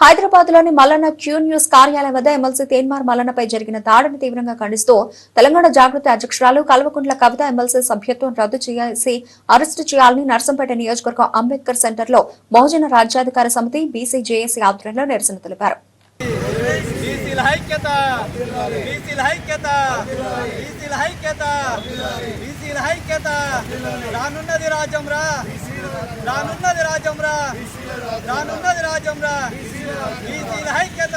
హైదరాబాద్లోని Mallanna Q news కార్యాలయం వద్ద ఎమ్మెల్సీ తేన్మార్ మల్లన్నపై జరిగిన దాడిని తీవ్రంగా ఖండిస్తూ తెలంగాణ జాగృతి అధ్యక్షురాలు కల్వకుంట్ల కవిత ఎమ్మెల్సీ సభ్యత్వం రద్దు చేసి అరెస్టు చేయాలని నర్సంపేట నియోజకవర్గం అంబేద్కర్ సెంటర్లో బహుజన రాజ్యాధికార సమితి బీసీజేఏసీ ఆధ్వర్యంలో నిరసన తెలిపారు. రానున్నది రాజ్యం రా రానున్నది రాజ్యం రా రానున్నది రాజ్యం బీసీల ఐక్యత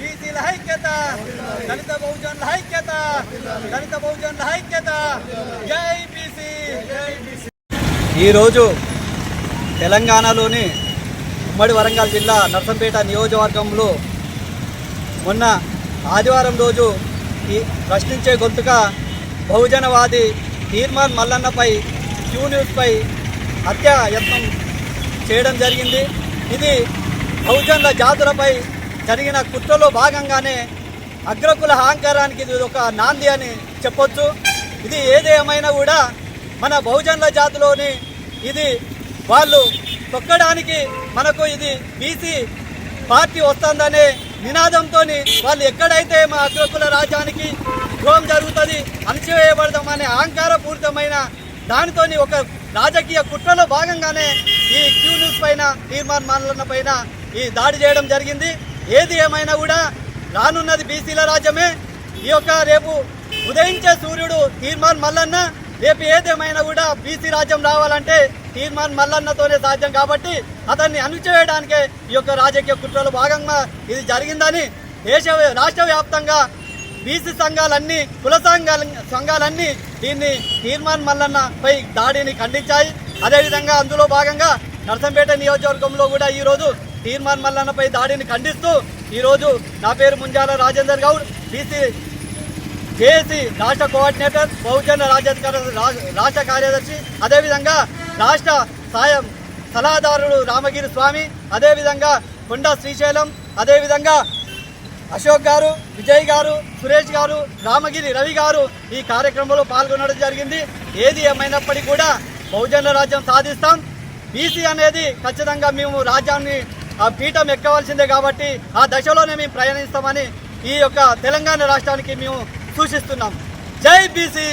బీసీల ఐక్యత దళిత బహుజనుల ఐక్యత దళిత బహుజనుల ఐక్యత. జై బీసీ. ఈరోజు తెలంగాణలోని ఉమ్మడి వరంగల్ జిల్లా నర్సంపేట నియోజకవర్గంలో మొన్న ఆదివారం రోజు ఈ ప్రశ్నించే గొంతుగా బహుజనవాది తీర్మాన్ మల్లన్నపై క్యూ న్యూస్పై హత్యాయత్నం చేయడం జరిగింది. ఇది బహుజనుల జాతులపై జరిగిన కుట్రలో భాగంగానే అగ్రకుల అహంకారానికి ఇది ఒక నాంది అని చెప్పొచ్చు. ఇది ఏదేమైనా కూడా మన బహుజనుల జాతిలోని ఇది వాళ్ళు తొక్కడానికి మనకు ఇది బీసీ పార్టీ వస్తుందనే నినాదంతో వాళ్ళు ఎక్కడైతే మా అగ్రకుల రాజ్యానికి ద్రోహం జరుగుతుంది అణచివేయబడదామనే అహంకారపూరితమైన దానితోని ఒక రాజకీయ కుట్రలో భాగంగానే ఈ క్యూ న్యూస్ పైన తీర్మాన్ మానలన్న పైన ఈ దాడి చేయడం జరిగింది. ఏది ఏమైనా కూడా రానున్నది బీసీల రాజ్యమే. ఈ యొక్క రేపు ఉదయించే సూర్యుడు తీర్మాన్ మల్లన్న. రేపు ఏదేమైనా కూడా బీసీ రాజ్యం రావాలంటే తీర్మాన్ మల్లన్నతోనే సాధ్యం కాబట్టి అతన్ని అణిచివేయడానికే ఈ యొక్క రాజకీయ కుట్రలో భాగంగా ఇది జరిగిందని దేశ రాష్ట్ర వ్యాప్తంగా బీసీ సంఘాలన్నీ కుల సంఘాల సంఘాలన్నీ దీన్ని తీర్మాన్ మల్లన్నపై దాడిని ఖండించాయి. అదేవిధంగా అందులో భాగంగా నర్సంపేట నియోజకవర్గంలో కూడా ఈరోజు తీర్మాన్ మల్లన్నపై దాడిని ఖండిస్తూ ఈరోజు నా పేరు ముంజాల రాజేందర్ గౌడ్ బీసీ జేఏసీ రాష్ట్ర కోఆర్డినేటర్ బహుజన రాజ్యాధికార రా- రాష్ట్ర కార్యదర్శి అదేవిధంగా రాష్ట్ర సాయం సలహాదారుడు రామగిరి స్వామి అదేవిధంగా కొండ శ్రీశైలం అదేవిధంగా అశోక్ గారు విజయ్ గారు సురేష్ గారు రామగిరి రవి గారు ఈ కార్యక్రమంలో పాల్గొనడం జరిగింది. ఏది ఏమైనప్పటికీ కూడా బహుజన రాజ్యం సాధిస్తాం. బీసీ అనేది ఖచ్చితంగా మేము రాజ్యాన్ని ఆ పీఠం ఎక్కవలసిందే కాబట్టి ఆ దశలోనే మేము ప్రయాణిస్తామని ఈ యొక్క తెలంగాణ రాష్ట్రానికి మేము సూచిస్తున్నాం. జై బీసీ!